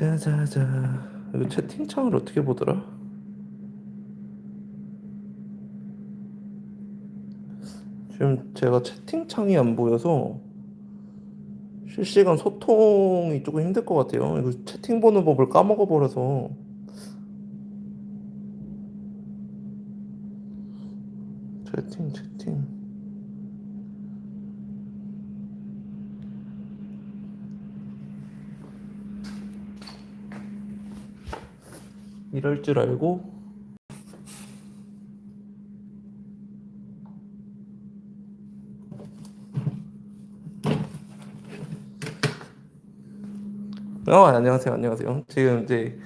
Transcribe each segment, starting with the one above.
자자자 이거 채팅창을 어떻게 보더라? 지금 제가 채팅창이 안 보여서 실시간 소통이 조금 힘들 것 같아요. 이거 채팅 보는 법을 까먹어 버려서 채팅 채팅 이럴 줄 알고 어 안녕하세요 안녕하세요. 지금 이제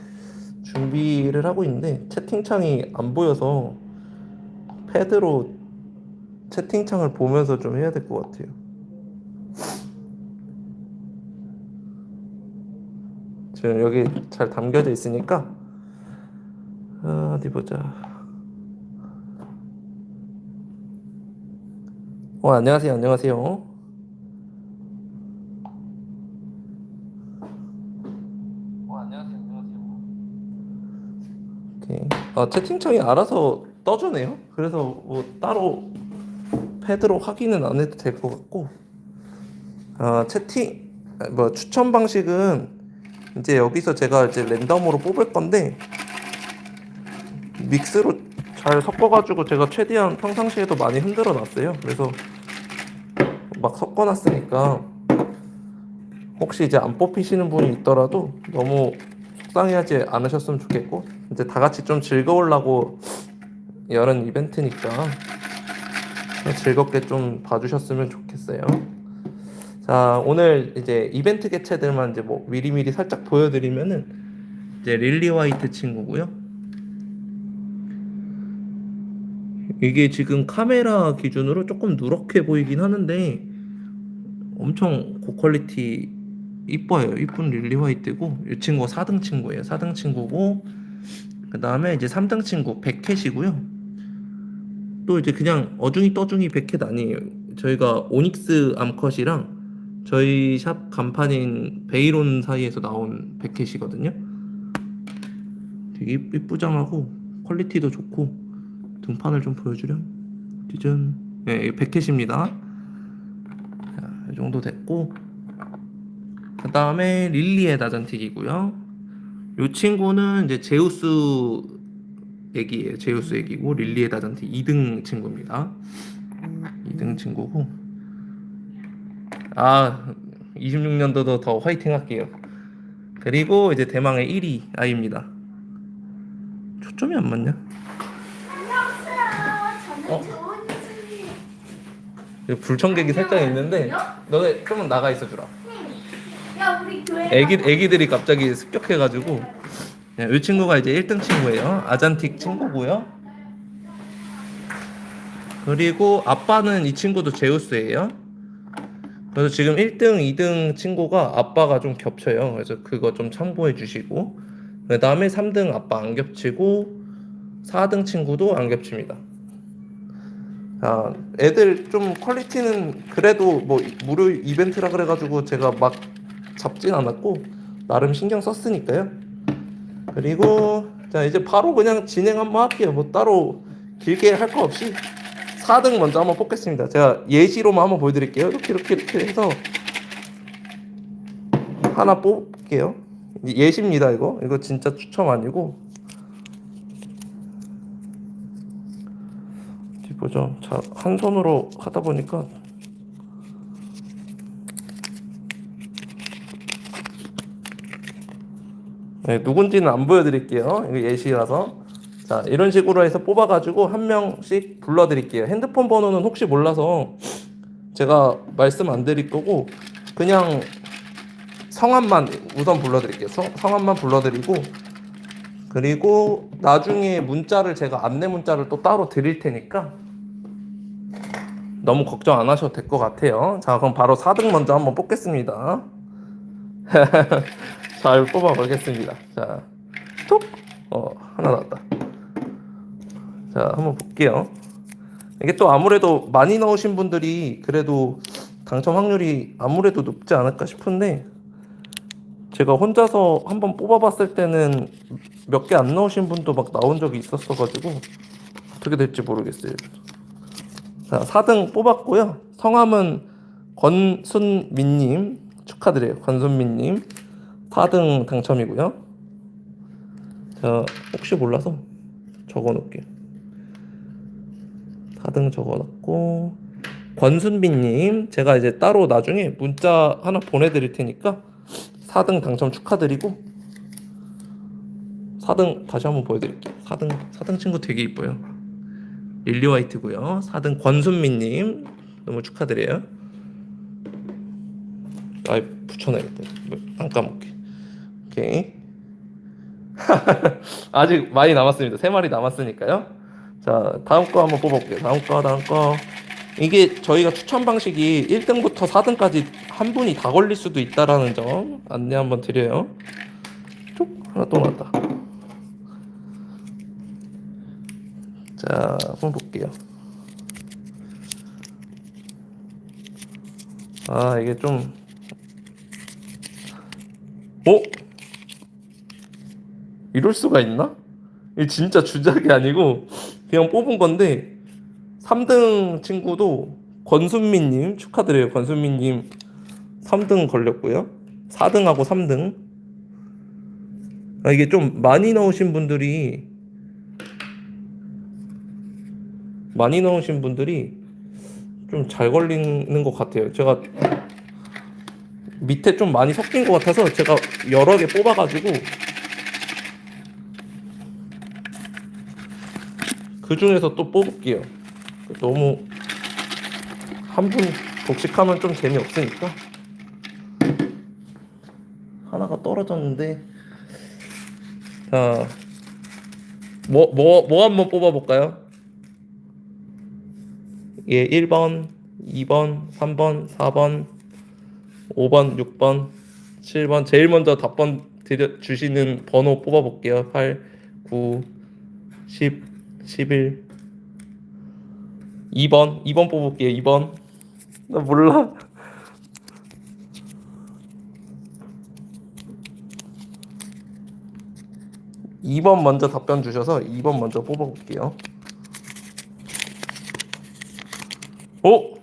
준비를 하고 있는데 채팅창이 안 보여서 패드로 채팅창을 보면서 좀 해야 될 것 같아요. 지금 여기 잘 담겨져 있으니까 아, 어디 보자 어 안녕하세요 안녕하세요 오케이. 아, 채팅창이 알아서 떠주네요. 그래서 뭐 따로 패드로 확인은 안 해도 될 것 같고. 아, 채팅 아, 뭐 추천 방식은 이제 여기서 제가 이제 랜덤으로 뽑을 건데 믹스로 잘 섞어가지고 제가 최대한 평상시에도 많이 흔들어 놨어요. 그래서 막 섞어 놨으니까 혹시 이제 안 뽑히시는 분이 있더라도 너무 속상해하지 않으셨으면 좋겠고 이제 다 같이 좀 즐거우려고 열은 이벤트니까 즐겁게 좀 봐주셨으면 좋겠어요. 자 오늘 이제 이벤트 개체들만 이제 뭐 미리미리 살짝 보여드리면은 이제 릴리 화이트 친구고요. 이게 지금 카메라 기준으로 조금 누렇게 보이긴 하는데 엄청 고퀄리티 이뻐요. 이쁜 릴리 화이트고 이 친구가 4등 친구예요. 4등 친구고 그 다음에 이제 3등 친구 백캣이고요. 또 이제 그냥 어중이 떠중이 백캣 아니에요. 저희가 오닉스 암컷이랑 저희 샵 간판인 베이론 사이에서 나온 백캣이거든요. 되게 이- 이쁘장하고 퀄리티도 좋고 등판을 좀 보여주렴. 짜잔. 네, 백캣입니다. 자, 이 정도 됐고 그 다음에 릴리의 다전틱이고요. 이 친구는 이제 제우스 애기예요. 제우스 애기고 릴리의 다전틱 2등 친구입니다. 2등 친구고 아 26년도도 더 화이팅 할게요. 그리고 이제 대망의 1위 아이입니다. 초점이 안 맞냐? 불청객이 살짝 있는데 너네 좀 나가 있어 주라. 야 우리 교회 애기 애기들이 갑자기 습격해가지고 네, 이 친구가 이제 1등 친구예요. 아잔틱 친구고요. 그리고 아빠는 이 친구도 제우스예요. 그래서 지금 1등, 2등 친구가 아빠가 좀 겹쳐요. 그래서 그거 좀 참고해 주시고 그 다음에 3등 아빠 안 겹치고 4등 친구도 안 겹칩니다. 자, 애들 좀 퀄리티는 그래도 뭐 무료 이벤트라 그래가지고 제가 막 잡진 않았고 나름 신경 썼으니까요. 그리고 자 이제 바로 그냥 진행 한번 할게요. 뭐 따로 길게 할 거 없이 4등 먼저 한번 뽑겠습니다. 제가 예시로만 한번 보여드릴게요. 이렇게 이렇게 이렇게 해서 하나 뽑을게요. 예시입니다 이거. 이거 진짜 추첨 아니고 보죠. 자, 한 손으로 하다 보니까 네, 누군지는 안 보여드릴게요. 이거 예시라서. 자, 이런 식으로 해서 뽑아가지고 한 명씩 불러드릴게요. 핸드폰 번호는 혹시 몰라서 제가 말씀 안 드릴 거고, 그냥 성함만 우선 불러드릴게요. 성, 성함만 불러드리고, 그리고 나중에 문자를 제가 안내 문자를 또 따로 드릴 테니까 너무 걱정 안 하셔도 될 것 같아요. 자, 그럼 바로 4등 먼저 한번 뽑겠습니다. 잘 뽑아보겠습니다. 자, 톡! 어, 하나 나왔다. 자, 한번 볼게요. 이게 또 아무래도 많이 넣으신 분들이 그래도 당첨 확률이 아무래도 높지 않을까 싶은데 제가 혼자서 한번 뽑아봤을 때는 몇 개 안 넣으신 분도 막 나온 적이 있었어가지고 어떻게 될지 모르겠어요. 자, 4등 뽑았고요. 성함은 권순민님 축하드려요. 권순민님 4등 당첨이고요. 자, 혹시 몰라서 적어놓을게요. 4등 적어놨고 권순빈님 제가 이제 따로 나중에 문자 하나 보내드릴 테니까 4등 당첨 축하드리고 4등 다시 한번 보여드릴게요 4등 4등 친구 되게 이뻐요 릴리 화이트고요. 4등 권순민님 너무 축하드려요. 아 붙여놔야겠다. 안 까먹게. 오케이. 아직 많이 남았습니다. 세 마리 남았으니까요. 자 다음 거 한번 뽑아볼게요. 다음 거 다음 거. 이게 저희가 추천 방식이 1등부터 4등까지 한 분이 다 걸릴 수도 있다라는 점 안내 한번 드려요. 쭉 하나 또 나왔다 자 한번 볼게요 아 이게 좀 어? 이럴 수가 있나? 이게 진짜 주작이 아니고 그냥 뽑은 건데 3등 친구도 권순민님 축하드려요. 권순민님 3등 걸렸고요. 4등하고 3등. 아, 이게 좀 많이 넣으신 분들이 많이 넣으신 분들이 좀 잘 걸리는 것 같아요. 제가 밑에 좀 많이 섞인 것 같아서 제가 여러 개 뽑아가지고 그 중에서 또 뽑을게요. 너무 한 분 독식하면 좀 재미없으니까 하나가 떨어졌는데 자 뭐 뭐 뭐 한번 뽑아볼까요? 예 1번 2번 3번 4번 5번 6번 7번. 제일 먼저 답번 드려 주시는 번호 뽑아 볼게요. 8 9 10 11 2번 2번 뽑을게요 2번. 나 몰라. 이번 먼저 답변 주셔서 2번 먼저 뽑아볼게요 오!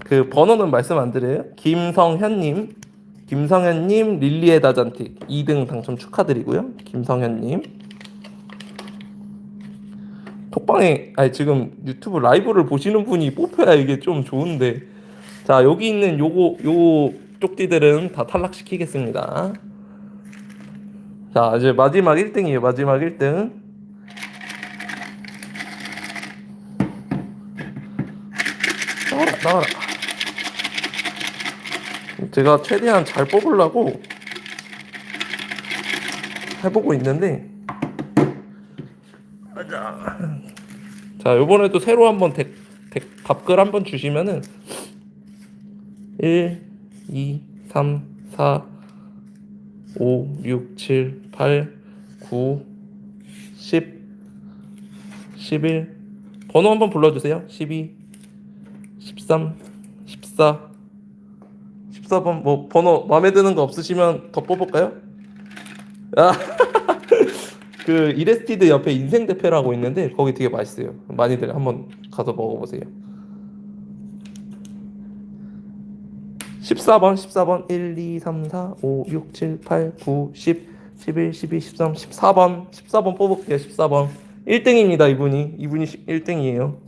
그 번호는 말씀 안 드려요? 김성현님. 김성현님 릴리의 다잔틱 2등 당첨 축하드리고요. 김성현님. 톡방에 아니 지금 유튜브 라이브를 보시는 분이 뽑혀야 이게 좀 좋은데. 자 여기 있는 요거 요 쪽지들은 다 탈락시키겠습니다. 자 이제 마지막 1등이에요. 마지막 1등 나와라 나와라. 제가 최대한 잘 뽑으려고 해보고 있는데. 자, 요번에도 새로 한번 덱, 덱 답글 한번 주시면은. 1 2 3 4 5 6 7 8 9 10 11 번호 한번 불러 주세요. 12 13 14 14번 뭐 번호 마음에 드는 거 없으시면 더 뽑을까요? 아. 그 이레스티드 옆에 인생 대패라고 있는데 거기 되게 맛있어요. 많이들 한번 가서 먹어보세요. 14번, 14번, 1, 2, 3, 4, 5, 6, 7, 8, 9, 10, 11, 12, 13, 14번, 14번 뽑을게요. 14번. 1등입니다, 이분이. 이분이 1등이에요.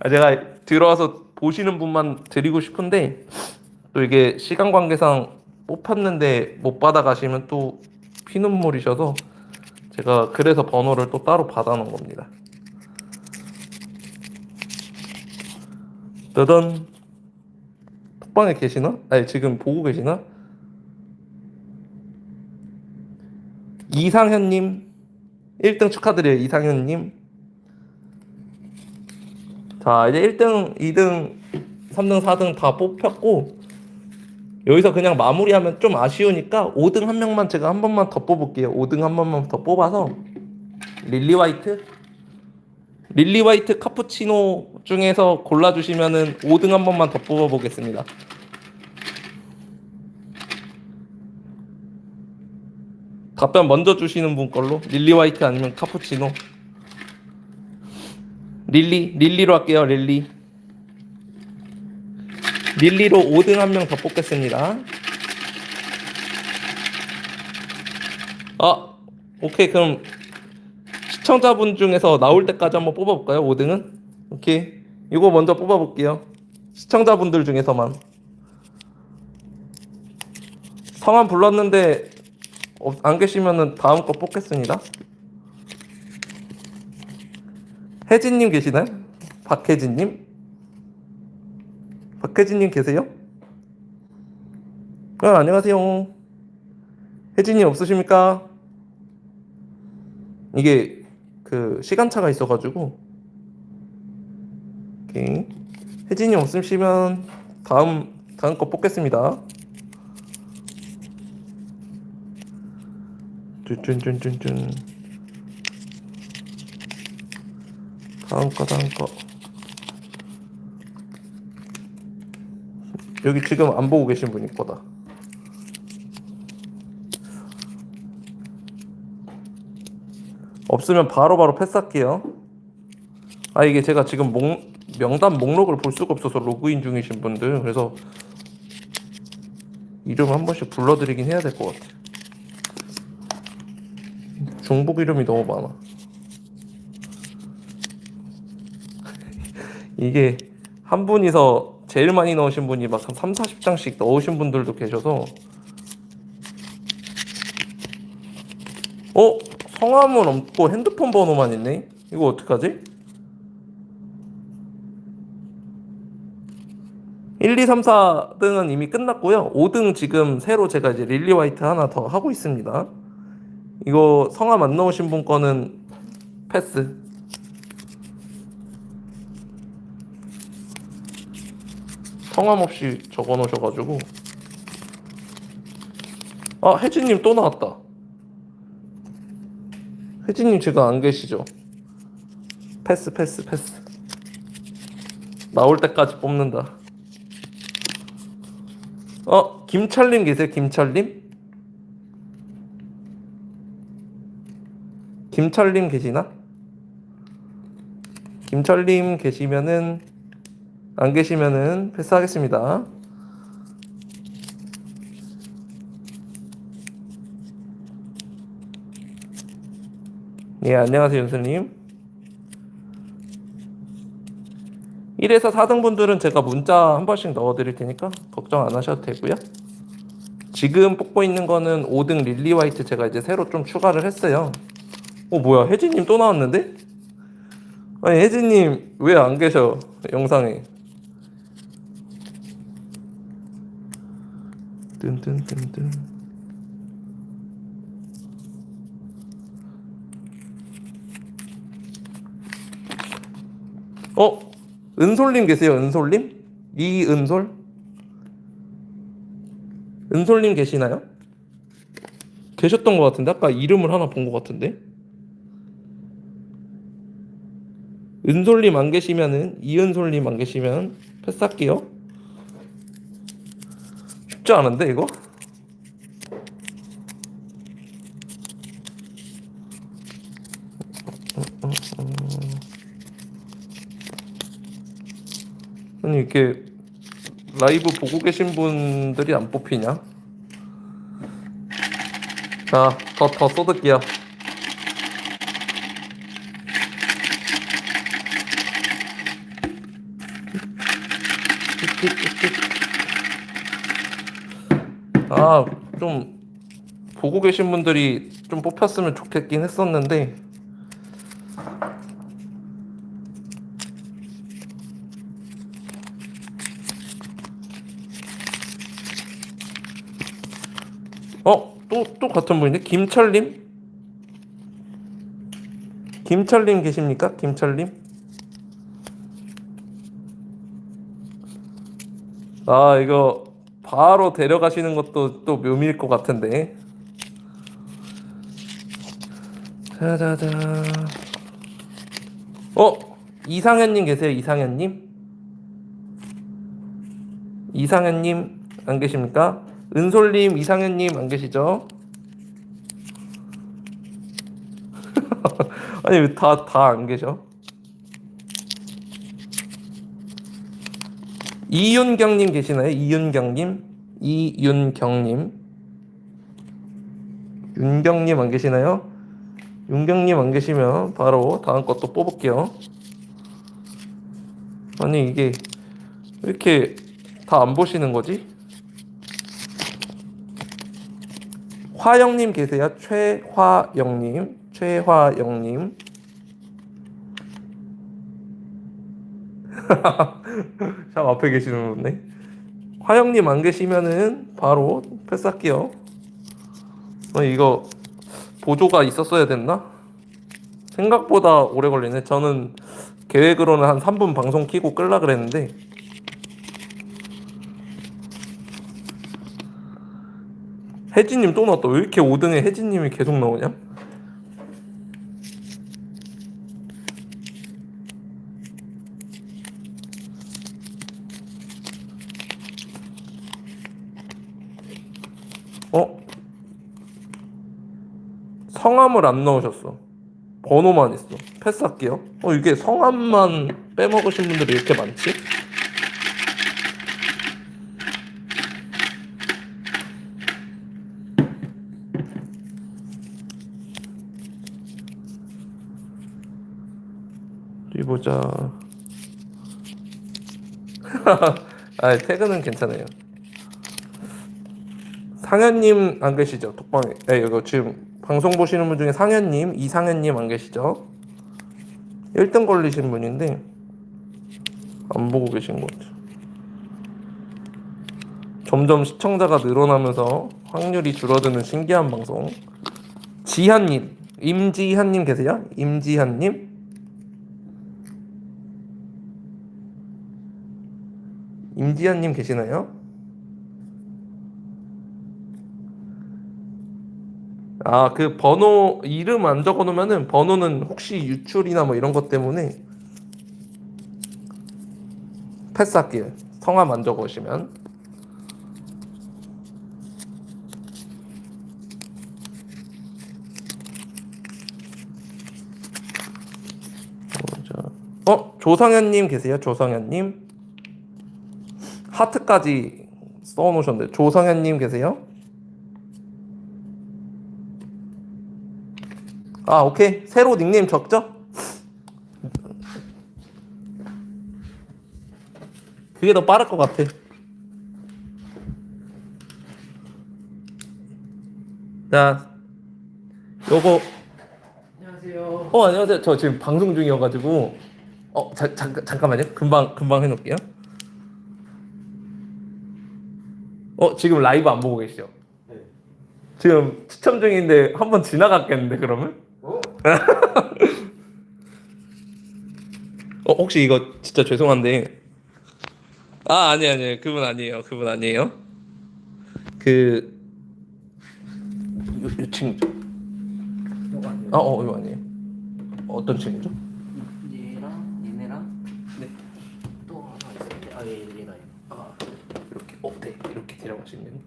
아, 제가 들어와서 보시는 분만 드리고 싶은데 또 이게 시간 관계상 뽑혔는데 못 받아 가시면 또 피눈물이셔서 제가 그래서 번호를 또 따로 받아놓은 겁니다. 뜨던 톡방에 계시나? 아니 지금 보고 계시나? 이상현님 1등 축하드려요 이상현님 자, 이제 1등, 2등, 3등, 4등 다 뽑혔고, 여기서 그냥 마무리하면 좀 아쉬우니까 5등 한 명만 제가 한 번만 더 뽑을게요. 5등 한 번만 더 뽑아서 릴리 화이트 릴리 화이트 카푸치노 중에서 골라주시면은 5등 한 번만 더 뽑아보겠습니다. 답변 먼저 주시는 분 걸로 릴리 화이트 아니면 카푸치노 릴리 릴리로 할게요 릴리. 릴리로 5등 한 명 더 뽑겠습니다. 아 오케이 그럼 시청자분 중에서 나올 때까지 한번 뽑아볼까요 5등은? 오케이. 이거 먼저 뽑아볼게요. 시청자분들 중에서만. 성함 불렀는데 어, 안 계시면은 다음 거 뽑겠습니다. 혜진님 계시나요? 박혜진님? 박혜진님 계세요? 아, 안녕하세요. 혜진님 없으십니까? 이게 그 시간차가 있어가지고 오케이. 혜진님 없으시면 다음 다음 거 뽑겠습니다. 쭌쭌쭌쭌쭌 다음 거 다음 거 여기 지금 안 보고 계신 분이 거다. 없으면 바로바로 패스할게요. 아 이게 제가 지금 목, 명단 목록을 볼 수가 없어서 로그인 중이신 분들 그래서 이름 한 번씩 불러드리긴 해야 될 것 같아 중복 이름이 너무 많아. 이게 한 분이서 제일 많이 넣으신 분이 막 한 3, 40장씩 넣으신 분들도 계셔서 어? 성함은 없고 핸드폰 번호만 있네? 이거 어떡하지? 1, 2, 3, 4등은 이미 끝났고요. 5등 지금 새로 제가 이제 릴리 화이트 하나 더 하고 있습니다. 이거 성함 안 넣으신 분 거는 패스. 성함 없이 적어 놓으셔가지고. 아, 혜진님 또 나왔다. 혜진님 지금 안 계시죠? 패스, 패스, 패스. 나올 때까지 뽑는다. 어, 김철님 계세요? 김철님? 김철님 계시나? 김철님 계시면은 안 계시면은 패스하겠습니다. 예, 안녕하세요, 윤수님. 1에서 4등 분들은 제가 문자 한 번씩 넣어 드릴 테니까 걱정 안 하셔도 되고요. 지금 뽑고 있는 거는 5등 릴리 화이트 제가 이제 새로 좀 추가를 했어요. 어 뭐야 혜진님 또 나왔는데? 아니 혜진님 왜 안 계셔 영상에? 뜬뜬뜬뜬 어 은솔님 계세요 은솔님? 이은솔? 은솔님 계시나요? 계셨던 것 같은데 아까 이름을 하나 본 것 같은데 은솔님 안 계시면은 이은솔님 안 계시면 패스할게요 쉽지 않은데 이거 아니 이렇게 라이브 보고 계신 분들이 안 뽑히냐? 자, 더, 더 쏟을게요. 아, 좀 보고 계신 분들이 좀 뽑혔으면 좋겠긴 했었는데 어? 또, 또 같은 분인데? 김철님? 김철님 계십니까? 김철님? 아, 이거 바로 데려가시는 것도 또 묘미일 것 같은데. 짜자자. 어 이상현님 계세요 이상현님? 이상현님 안 계십니까? 은솔님 이상현님 안 계시죠? 아니 왜 다 다 안 계셔? 이윤경님 계시나요? 이윤경님, 이윤경님, 윤경님 안 계시나요? 윤경님 안 계시면 바로 다음 것도 뽑을게요. 아니 이게 왜 이렇게 다 안 보시는 거지? 화영님 계세요? 최화영님, 최화영님. 참 앞에 계시는 분네. 화영님 안 계시면은 바로 패스할게요. 어, 이거 보조가 있었어야 됐나? 생각보다 오래 걸리네. 저는 계획으로는 한 3분 방송 키고 끌라 그랬는데 혜진님 또 나왔다. 왜 이렇게 5등에 혜진님이 계속 나오냐? 성함을 안 넣으셨어. 번호만 있어. 패스할게요. 어, 이게 성함만 빼먹으신 분들이 이렇게 많지? 어디 보자. 아, 태그는 괜찮아요. 상현님 안 계시죠? 톡방에. 네, 이거 지금 방송 보시는 분 중에 상현님, 이상현님 안 계시죠? 1등 걸리신 분인데 안 보고 계신 것 같아요. 점점 시청자가 늘어나면서 확률이 줄어드는 신기한 방송. 지한님, 임지한님 계세요? 임지한님? 임지한님 계시나요? 아, 그 번호 이름 안 적어 놓으면은 번호는 혹시 유출이나 뭐 이런 것 때문에 패스할게요. 성함 안 적으시면. 보자. 어, 조성현님 계세요? 조성현님. 하트까지 써놓으셨는데 조성현님 계세요? 아 오케이 새로 닉네임 적죠? 그게 더 빠를 것 같아 자 요거 안녕하세요. 어 안녕하세요 저 지금 방송 중이어가지고 어 자, 잠깐 잠깐만요 금방 금방 해놓을게요 어 지금 라이브 안 보고 계시죠? 네. 지금 추첨 중인데 한번 지나갔겠는데 그러면? 어? 어 혹시 이거 진짜 죄송한데. 아 아니 아니 그분 아니에요. 그분 아니에요. 그 요, 요 친구죠? 아어 이거 아니에요. 어떤 친구죠? 얘랑 얘네랑? 네. 또 하나 있었는데. 아 얘, 얘가 아 이렇게 어네. 이렇게 데려가시면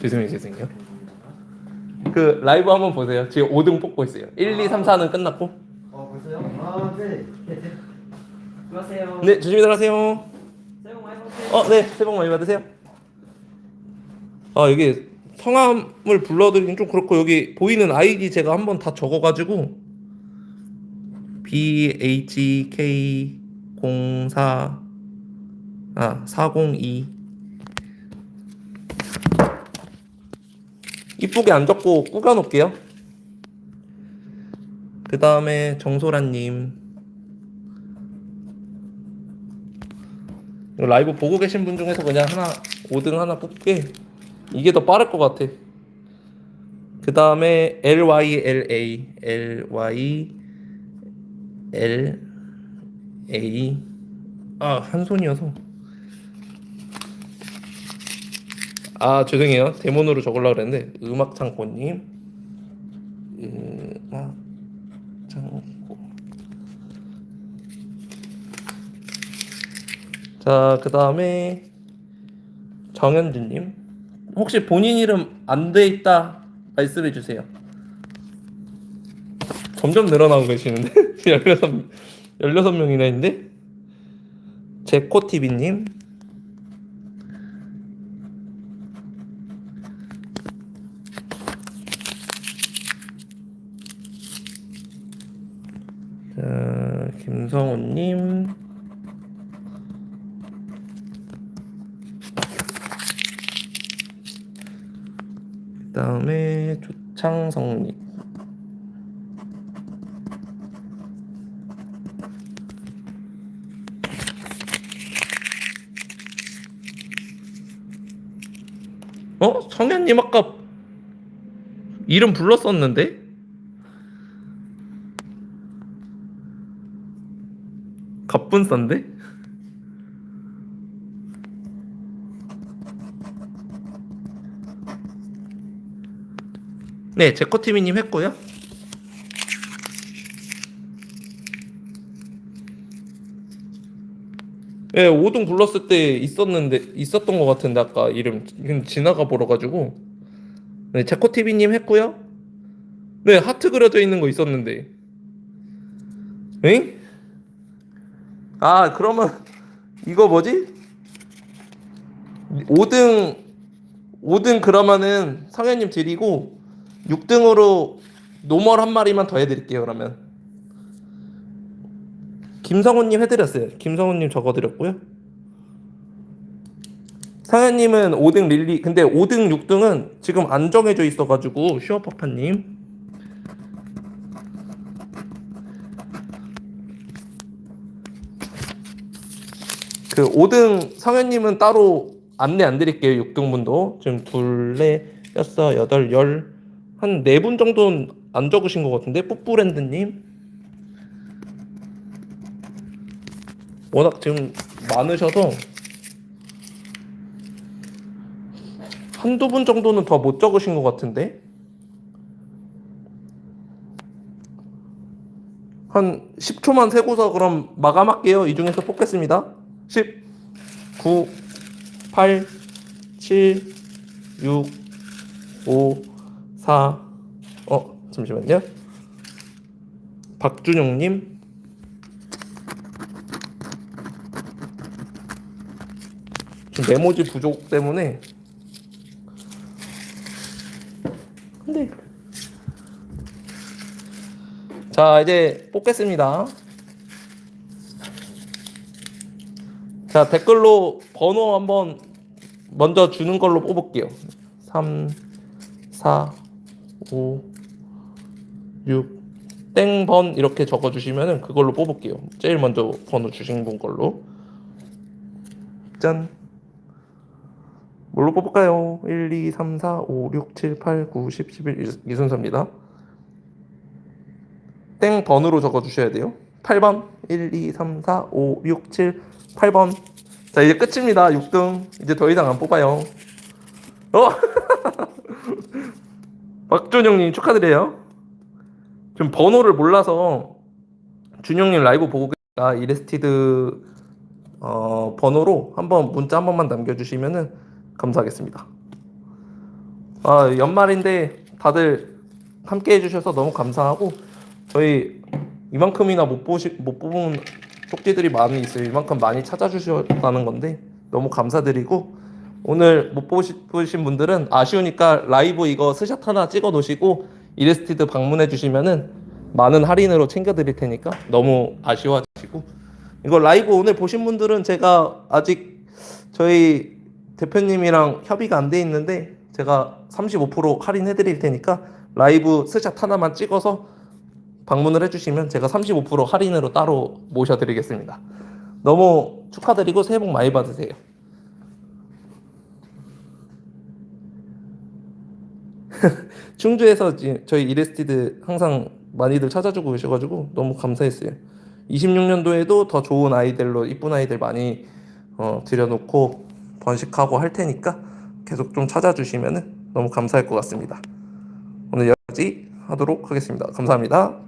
죄송해요 죄송해요 그 라이브 한번 보세요 지금 5등 뽑고 있어요 1, 2, 3, 4는 끝났고 어 벌써요? 아 네. 안녕하세요. 네 조심히 들어가세요 새해 복 많이 받으세요. 어, 네. 새해 복 많이 받으세요. 아, 이게 성함을 불러드리긴 좀 그렇고 여기 보이는 아이디 제가 한번 다 적어가지고 BHK 04 아, 402 이쁘게 안 적고 꾸겨 놓을게요. 그 다음에 정소라님 라이브 보고 계신 분 중에서 그냥 하나 5등 하나 뽑게 이게 더 빠를 것 같아. 그 다음에 LYLA LY L A 아한 손이어서 아 죄송해요. 데모으로 적으려고 그랬는데 음악 창고님. 음악 창고. 자, 그 다음에 정현주님. 혹시 본인 이름 안 돼 있다 말씀해 주세요. 점점 늘어나고 계시는데? 16 16명이나 있는데? 제코TV님 자, 김성우님 그 다음에 조창성님 어? 성현님 아까 이름 불렀었는데? 갑분싼데? 네, 제코티미님 했고요. 예, 5등 불렀을 때 있었는데 있었던 것 같은데 아까 이름 지나가 보러 가지고 네, 제코티비님 했고요. 네, 하트 그려져 있는 거 있었는데. 응? 아, 그러면 이거 뭐지? 5등 5등 그러면은 성현님 드리고 6등으로 노멀 한 마리만 더 해드릴게요. 그러면 김성훈님 해드렸어요. 김성훈님 적어드렸고요. 상현님은 5등 릴리 근데 5등 6등은 지금 안 정해져 있어가지고 슈어파파님 그 5등 성현님은 따로 안내 안 드릴게요 6등 분도. 지금 둘레 여섯 여덟 열 한 네 분 정도는 안 적으신 것 같은데 뿌뿌랜드님? 워낙 지금 많으셔서 한두 분 정도는 더 못 적으신 것 같은데? 한 10초만 세고서 그럼 마감할게요. 이 중에서 뽑겠습니다 10 9 8 7 6 5 4 어, 잠시만요. 박준용님. 메모지 부족 때문에. 근데. 자, 이제 뽑겠습니다. 자, 댓글로 번호 한번 먼저 주는 걸로 뽑을게요. 3, 4, 5, 6, 땡번 이렇게 적어주시면은 그걸로 뽑을게요. 제일 먼저 번호 주신 분 걸로. 짠. 뭘로 뽑을까요? 1, 2, 3, 4, 5, 6, 7, 8, 9, 10, 11 이, 이 순서입니다. 땡 번으로 적어주셔야 돼요. 8번 1, 2, 3, 4, 5, 6, 7, 8번 자 이제 끝입니다. 6등 이제 더 이상 안 뽑아요. 어? 박준영님 축하드려요. 좀 번호를 몰라서 준영님 라이브 보고 계니까 이레스티드 어, 번호로 한번 문자 한 번만 남겨주시면은 감사하겠습니다. 아 연말인데 다들 함께 해주셔서 너무 감사하고 저희 이만큼이나 못 보시 못 뽑은 쪽지들이 많이 있어요. 이만큼 많이 찾아주셨다는 건데 너무 감사드리고 오늘 못 보신 분들은 아쉬우니까 라이브 이거 스샷 하나 찍어 놓으시고 이레스티드 방문해 주시면은 많은 할인으로 챙겨 드릴 테니까 너무 아쉬워하시고 이거 라이브 오늘 보신 분들은 제가 아직 저희 대표님이랑 협의가 안 돼 있는데 제가 35% 할인해 드릴 테니까 라이브 스샷 하나만 찍어서 방문을 해주시면 제가 35% 할인으로 따로 모셔드리겠습니다. 너무 축하드리고 새해 복 많이 받으세요. 충주에서 저희 이레스티드 항상 많이들 찾아주고 계셔가지고 너무 감사했어요. 26년도에도 더 좋은 아이들로 이쁜 아이들 많이 어, 들여놓고 번식하고 할 테니까 계속 좀 찾아주시면 너무 감사할 것 같습니다. 오늘 여기까지 하도록 하겠습니다. 감사합니다.